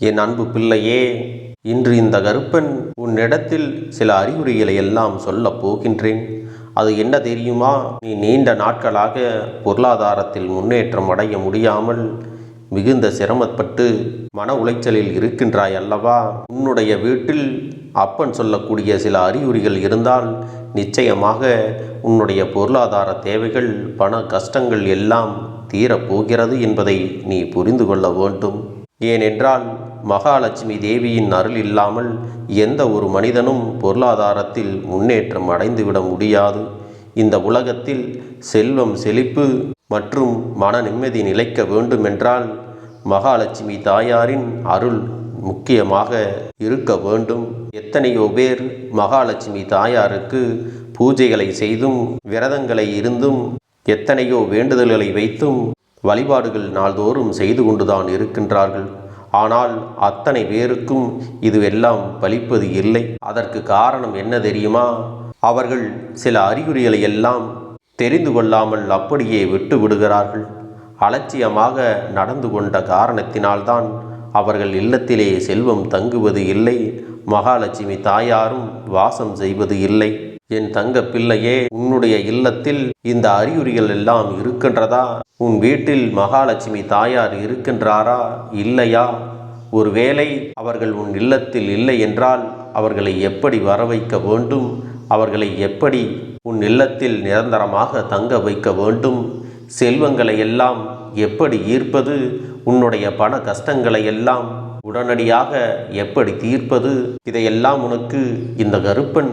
என் அன்பு பிள்ளையே இன்று இந்த கருப்பன் உன்னிடத்தில் சில அறிகுறிகளை எல்லாம் சொல்லப் போகின்றேன். அது என்ன தெரியுமா? நீ நீண்ட நாட்களாக பொருளாதாரத்தில் முன்னேற்றம் அடைய முடியாமல் மிகுந்த சிரமப்பட்டு மன உளைச்சலில் இருக்கின்றாய் அல்லவா? உன்னுடைய வீட்டில் அப்பன் சொல்லக்கூடிய சில அறிகுறிகள் இருந்தால் நிச்சயமாக உன்னுடைய பொருளாதார தேவைகள் பண கஷ்டங்கள் எல்லாம் தீரப்போகிறது என்பதை நீ புரிந்து கொள்ள வேண்டும். ஏனென்றால் மகாலட்சுமி தேவியின் அருள் இல்லாமல் எந்த ஒரு மனிதனும் பொருளாதாரத்தில் முன்னேற்றம் அடைந்துவிட முடியாது. இந்த உலகத்தில் செல்வம் செழிப்பு மற்றும் மன நிம்மதி நிலைக்க வேண்டுமென்றால் மகாலட்சுமி தாயாரின் அருள் முக்கியமாக இருக்க வேண்டும். எத்தனையோ பேர் மகாலட்சுமி தாயாருக்கு பூஜைகளை செய்தும் விரதங்களை இருந்தும் எத்தனையோ வேண்டுதல்களை வைத்தும் வழிபாடுகள் நாள்தோறும் செய்து கொண்டுதான் இருக்கின்றார்கள். ஆனால் அத்தனை பேருக்கும் இதுவெல்லாம் பலிப்பது இல்லை. அதற்கு காரணம் என்ன தெரியுமா? அவர்கள் சில அறிகுறிகளை எல்லாம் தெரிந்து கொள்ளாமல் அப்படியே விட்டு விடுகிறார்கள். அலட்சியமாக நடந்து கொண்ட காரணத்தினால்தான் அவர்கள் இல்லத்திலே செல்வம் தங்குவது இல்லை. மகாலட்சுமி தாயாரும் வாசம் செய்வது இல்லை. என் தங்க பிள்ளையே உன்னுடைய இல்லத்தில் இந்த அறிகுறிகள் எல்லாம் இருக்கின்றதா? உன் வீட்டில் மகாலட்சுமி தாயார் இருக்கின்றாரா? இல்லையா? ஒருவேளை அவர்கள் உன் இல்லத்தில் இல்லை என்றால் அவர்களை எப்படி வர வைக்க வேண்டும்? அவர்களை எப்படி உன் இல்லத்தில் நிரந்தரமாக தங்க வைக்க வேண்டும்? செல்வங்களை எல்லாம் எப்படி ஈர்ப்பது? உன்னுடைய பண கஷ்டங்களை எல்லாம் உடனடியாக எப்படி தீர்ப்பது? இதையெல்லாம் உனக்கு இந்த கருப்பன்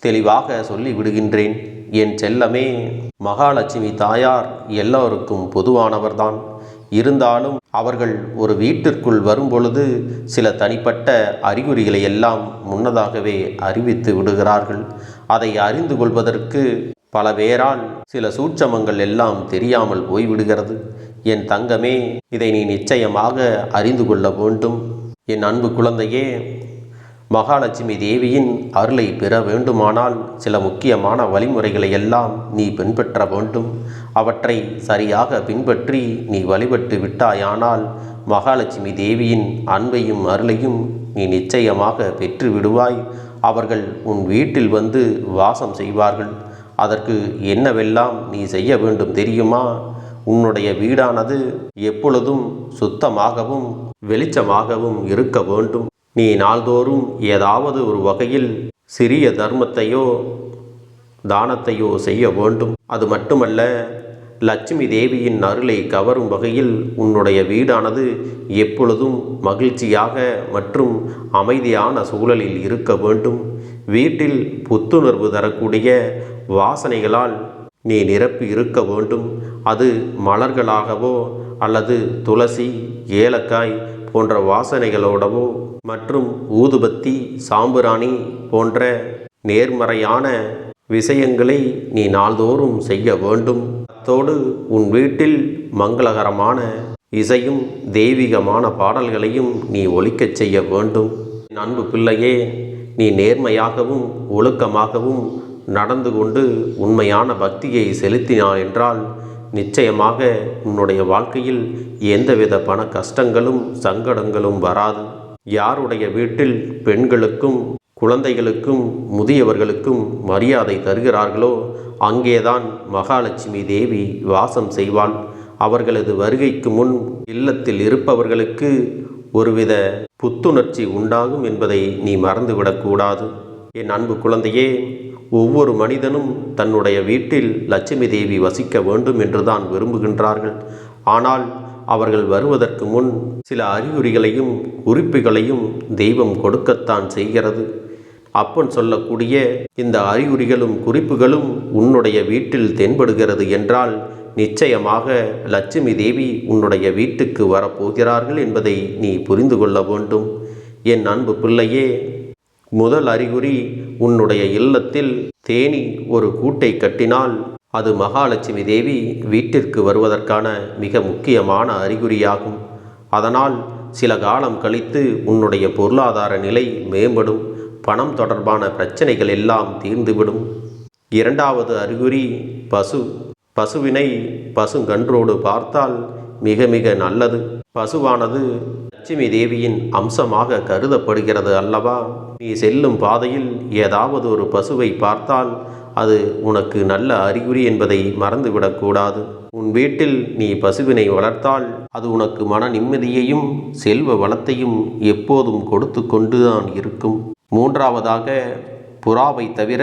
தெளிவாக சொல்லி விடுகின்றேன் என் செல்லமே மகாலட்சுமி தாயார் எல்லோருக்கும் பொதுவானவர்தான். இருந்தாலும் அவர்கள் ஒரு வீட்டிற்குள் வரும்பொழுது சில தனிப்பட்ட அறிகுறிகளை எல்லாம் முன்னதாகவே அறிவித்து விடுகிறார்கள். அதை அறிந்து கொள்வதற்கு பல பேரால் சில சூட்சமங்கள் எல்லாம் தெரியாமல் போய்விடுகிறது. என் தங்கமே இதை நீ நிச்சயமாக அறிந்து கொள்ள வேண்டும். என் அன்பு குழந்தையே மகாலட்சுமி தேவியின் அருளை பெற வேண்டுமானால் சில முக்கியமான வழிமுறைகளை எல்லாம் நீ பின்பற்ற வேண்டும். அவற்றை சரியாக பின்பற்றி நீ வழிபட்டு விட்டாயானால் மகாலட்சுமி தேவியின் அன்பையும் அருளையும் நீ நிச்சயமாக பெற்று விடுவாய். அவர்கள் உன் வீட்டில் வந்து வாசம் செய்வார்கள். அதற்கு என்னவெல்லாம் நீ செய்ய வேண்டும் தெரியுமா? உன்னுடைய வீடானது எப்பொழுதும் சுத்தமாகவும் வெளிச்சமாகவும் இருக்க வேண்டும். நீ நாள்தோறும் ஏதாவது ஒரு வகையில் சிறிய தர்மத்தையோ தானத்தையோ செய்ய வேண்டும். அது மட்டுமல்ல லட்சுமி தேவியின் அருளை கவரும் வகையில் உன்னுடைய வீடானது எப்பொழுதும் மகிழ்ச்சியாக மற்றும் அமைதியான சூழலில் இருக்க வேண்டும். வீட்டில் புத்துணர்வு தரக்கூடிய வாசனைகளால் நீ நிரப்பி இருக்க வேண்டும். அது மலர்களாகவோ அல்லது துளசி ஏலக்காய் போன்ற வாசனைகளோடவோ மற்றும் ஊதுபத்தி சாம்பிராணி போன்ற நேர்மறையான விஷயங்களை நீ நாள்தோறும் செய்ய வேண்டும். அத்தோடு உன் வீட்டில் மங்களகரமான இசையும் தெய்வீகமான பாடல்களையும் நீ ஒலிக்கச் செய்ய வேண்டும். என் அன்பு பிள்ளையே நீ நேர்மையாகவும் ஒழுக்கமாகவும் நடந்து கொண்டு உண்மையான பக்தியை செலுத்தினாய் என்றால் நிச்சயமாக உன்னுடைய வாழ்க்கையில் எந்தவித பண கஷ்டங்களும் சங்கடங்களும் வராது. யாருடைய வீட்டில் பெண்களுக்கும் குழந்தைகளுக்கும் முதியவர்களுக்கும் மரியாதை தருகிறார்களோ அங்கேதான் மகாலட்சுமி தேவி வாசம் செய்வாள். அவர்களது வருகைக்கு முன் இல்லத்தில் இருப்பவர்களுக்கு ஒருவித புத்துணர்ச்சி உண்டாகும் என்பதை நீ மறந்துவிடக்கூடாது என் அன்பு குழந்தையே ஒவ்வொரு மனிதனும் தன்னுடைய வீட்டில் லட்சுமி தேவி வசிக்க வேண்டும் என்றுதான் விரும்புகின்றார்கள். ஆனால் அவர்கள் வருவதற்கு முன் சில அறிகுறிகளையும் குறிப்புகளையும் தெய்வம் கொடுக்கத்தான் செய்கிறது. அப்பன் சொல்லக்கூடிய இந்த அறிகுறிகளும் குறிப்புகளும் உன்னுடைய வீட்டில் தென்படுகிறது என்றால் நிச்சயமாக லட்சுமி தேவி உன்னுடைய வீட்டுக்கு வரப்போகிறார்கள் என்பதை நீ புரிந்து கொள்ள வேண்டும். என் அன்பு பிள்ளையே முதல் அறிகுறி உன்னுடைய இல்லத்தில் தேனி ஒரு கூட்டை கட்டினால் அது மகாலட்சுமி தேவி வீட்டிற்கு வருவதற்கான மிக முக்கியமான அறிகுறியாகும். அதனால் சில காலம் கழித்து உன்னுடைய பொருளாதார நிலை மேம்படும் பணம் தொடர்பான பிரச்சனைகள் எல்லாம் தீர்ந்துவிடும். இரண்டாவது அறிகுறி பசு. பசுவினை பசுங்கன்றோடு பார்த்தால் மிக மிக நல்லது. பசுவானது லட்சுமி தேவியின் அம்சமாக கருதப்படுகிறது அல்லவா? நீ செல்லும் பாதையில் ஏதாவது ஒரு பசுவை பார்த்தால் அது உனக்கு நல்ல அறிகுறி என்பதை மறந்துவிடக்கூடாது உன் வீட்டில் நீ பசுவினை வளர்த்தால் அது உனக்கு மன நிம்மதியையும் செல்வ வளத்தையும் எப்போதும் கொடுத்து கொண்டுதான் இருக்கும். மூன்றாவதாக புறாவை தவிர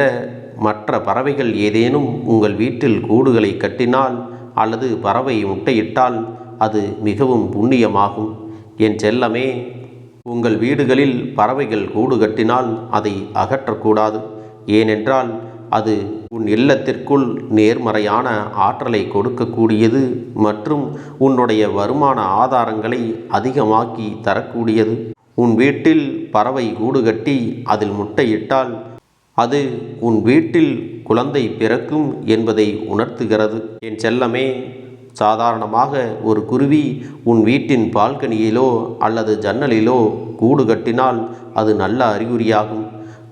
மற்ற பறவைகள் ஏதேனும் உங்கள் வீட்டில் கூடுகளை கட்டினால் அல்லது பறவை முட்டையிட்டால் அது மிகவும் புண்ணியமாகும். என் செல்லமே உங்கள் வீடுகளில் பறவைகள் கூடு கட்டினால் அதை அகற்றக்கூடாது ஏனென்றால் அது உன் இல்லத்திற்குள் நேர்மறையான ஆற்றலை கொடுக்கக்கூடியது மற்றும் உன்னுடைய வருமான ஆதாரங்களை அதிகமாக்கி தரக்கூடியது. உன் வீட்டில் பறவை கூடு கட்டி அதில் முட்டையிட்டால் அது உன் வீட்டில் குழந்தை பிறக்கும் என்பதை உணர்த்துகிறது. என் செல்லமே சாதாரணமாக ஒரு குருவி உன் வீட்டின் பால்கனியிலோ அல்லது ஜன்னலிலோ கூடு கட்டினால் அது நல்ல அறிகுறியாகும்.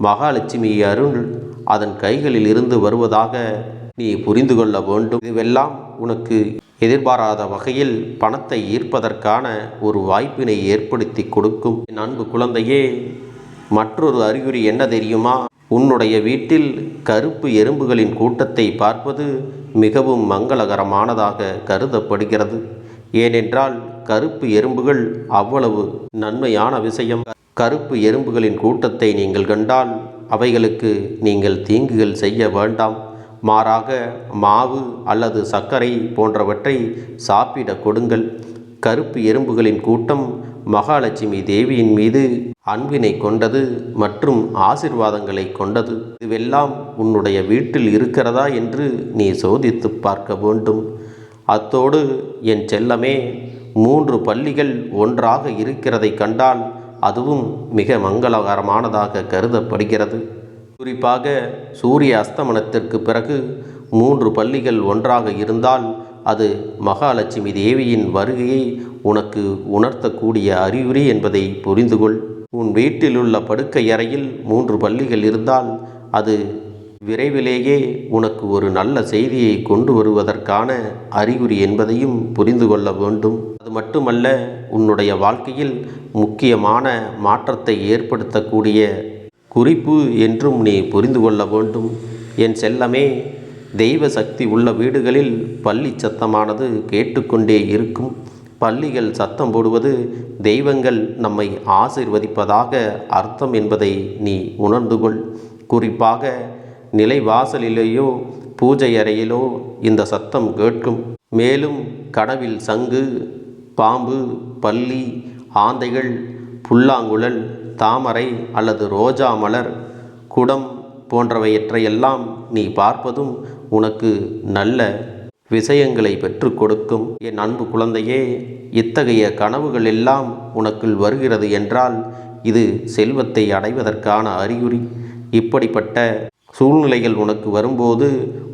மகாலட்சுமி அருள் அதன் கைகளில் இருந்து வருவதாக நீ புரிந்து கொள்ள வேண்டும். இதுவெல்லாம் உனக்கு எதிர்பாராத வகையில் பணத்தை ஈர்ப்பதற்கான ஒரு வாய்ப்பினை ஏற்படுத்தி கொடுக்கும். என் அன்பு குழந்தையே மற்றொரு அறிகுறி என்ன தெரியுமா? உன்னுடைய வீட்டில் கருப்பு எறும்புகளின் கூட்டத்தை பார்ப்பது மிகவும் மங்களகரமானதாக கருதப்படுகிறது. ஏனென்றால் கருப்பு எறும்புகள் அவ்வளவு நன்மையான விஷயம். கருப்பு எறும்புகளின் கூட்டத்தை நீங்கள் கண்டால் அவைகளுக்கு நீங்கள் தீங்குகள் செய்ய வேண்டாம். மாறாக மாவு அல்லது சர்க்கரை போன்றவற்றை சாப்பிட கொடுங்கள். கருப்பு எறும்புகளின் கூட்டம் மகாலட்சுமி தேவியின் மீது அன்பினை கொண்டது மற்றும் ஆசிர்வாதங்களை கொண்டது. இதுவெல்லாம் உன்னுடைய வீட்டில் இருக்கிறதா என்று நீ சோதித்து பார்க்க வேண்டும். அத்தோடு என் செல்லமே மூன்று பள்ளிகள் ஒன்றாக இருக்கிறதை கண்டால் அதுவும் மிக மங்களகரமானதாக கருதப்படுகிறது. குறிப்பாக சூரிய அஸ்தமனத்திற்கு பிறகு மூன்று பள்ளிகள் ஒன்றாக இருந்தால் அது மகாலட்சுமி தேவியின் வருகையை உனக்கு உணர்த்தக்கூடிய அறிகுறி என்பதை புரிந்துகொள். உன் வீட்டிலுள்ள படுக்கை அறையில் மூன்று பள்ளிகள் இருந்தால் அது விரைவிலேயே உனக்கு ஒரு நல்ல செய்தியை கொண்டு வருவதற்கான அறிகுறி என்பதையும் புரிந்து கொள்ள வேண்டும். அது மட்டுமல்ல உன்னுடைய வாழ்க்கையில் முக்கியமான மாற்றத்தை ஏற்படுத்தக்கூடிய குறிப்பு என்றும் நீ புரிந்து கொள்ள வேண்டும். என் செல்லமே தெய்வ சக்தி உள்ள வீடுகளில் பள்ளி சத்தமானது கேட்டுக்கொண்டே இருக்கும். பள்ளிகள் சத்தம் போடுவது தெய்வங்கள் நம்மை ஆசிர்வதிப்பதாக அர்த்தம் என்பதை நீ உணர்ந்து கொள். குறிப்பாக நிலைவாசலிலேயோ பூஜை அறையிலோ இந்த சத்தம் கேட்கும். மேலும் கனவில் சங்கு பாம்பு பல்லி ஆந்தைகள் புல்லாங்குழல் தாமரை அல்லது ரோஜா மலர் குடம் போன்றவையற்றையெல்லாம் நீ பார்ப்பதும் உனக்கு நல்ல விஷயங்களை பெற்று கொடுக்கும். என் அன்பு குழந்தையே இத்தகைய கனவுகள் எல்லாம் உனக்குள் வருகிறது என்றால் இது செல்வத்தை அடைவதற்கான அறிகுறி. இப்படிப்பட்ட சூழ்நிலைகள் உனக்கு வரும்போது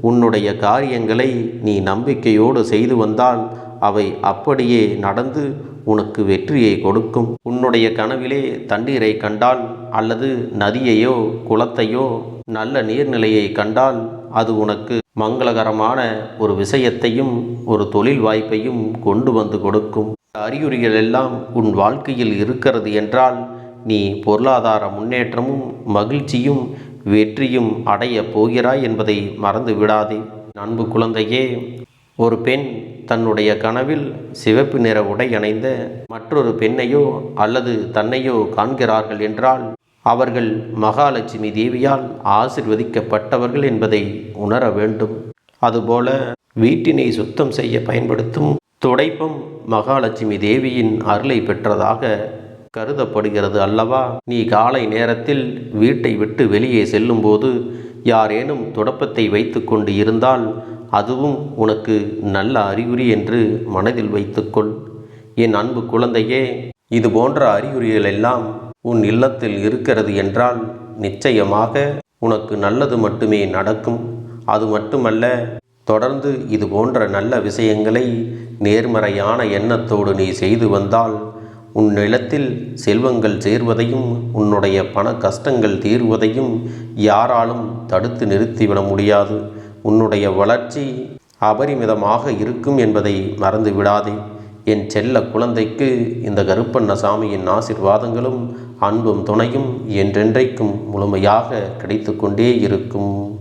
உன்னுடைய காரியங்களை நீ நம்பிக்கையோடு செய்து வந்தால் அவை அப்படியே நடந்து உனக்கு வெற்றியை கொடுக்கும். உன்னுடைய கனவிலே தண்ணீரை கண்டால் அல்லது நதியையோ குளத்தையோ நல்ல நீர்நிலையை கண்டால் அது உனக்கு மங்களகரமான ஒரு விஷயத்தையும் ஒரு தொழில் வாய்ப்பையும் கொண்டு வந்து கொடுக்கும். அறிகுறிகள் எல்லாம் உன் வாழ்க்கையில் இருக்கிறது என்றால் நீ பொருளாதார முன்னேற்றமும் மகிழ்ச்சியும் வெற்றியும் அடைய போகிறாய் என்பதை மறந்து விடாதே. அன்பு குழந்தையே ஒரு பெண் தன்னுடைய கனவில் சிவப்பு நிற உடை அணைந்த மற்றொரு பெண்ணையோ அல்லது தன்னையோ காண்கிறார்கள் என்றால் அவர்கள் மகாலட்சுமி தேவியால் ஆசிர்வதிக்கப்பட்டவர்கள் என்பதை உணர வேண்டும். அதுபோல வீட்டினை சுத்தம் செய்ய பயன்படுத்தும் துடைப்பம் மகாலட்சுமி தேவியின் அருளை பெற்றதாக கருதப்படுகிறது அல்லவா? நீ காலை நேரத்தில் வீட்டை விட்டு வெளியே செல்லும்போது யாரேனும் துடப்பத்தை வைத்துக்கொண்டு இருந்தால் அதுவும் உனக்கு நல்ல அறிகுறி என்று மனதில் வைத்துக்கொள். என் அன்பு குழந்தையே இது போன்ற அறிகுறிகள் எல்லாம் உன் இல்லத்தில் இருக்கிறது என்றால் நிச்சயமாக உனக்கு நல்லது மட்டுமே நடக்கும். அது மட்டுமல்ல தொடர்ந்து இது போன்ற நல்ல விஷயங்களை நேர்மறையான எண்ணத்தோடு நீ செய்து வந்தால் உன் நிலத்தில் செல்வங்கள் சேர்வதையும் உன்னுடைய பண கஷ்டங்கள் தீர்வதையும் யாராலும் தடுத்து நிறுத்திவிட முடியாது. உன்னுடைய வளர்ச்சி அபரிமிதமாக இருக்கும் என்பதை மறந்து விடாதே. என் செல்ல குழந்தைக்கு இந்த கருப்பண்ணசாமியின் ஆசிர்வாதங்களும் அன்பும் துணையும் என்றென்றைக்கும் முழுமையாக கிடைத்து கொண்டே இருக்கும்.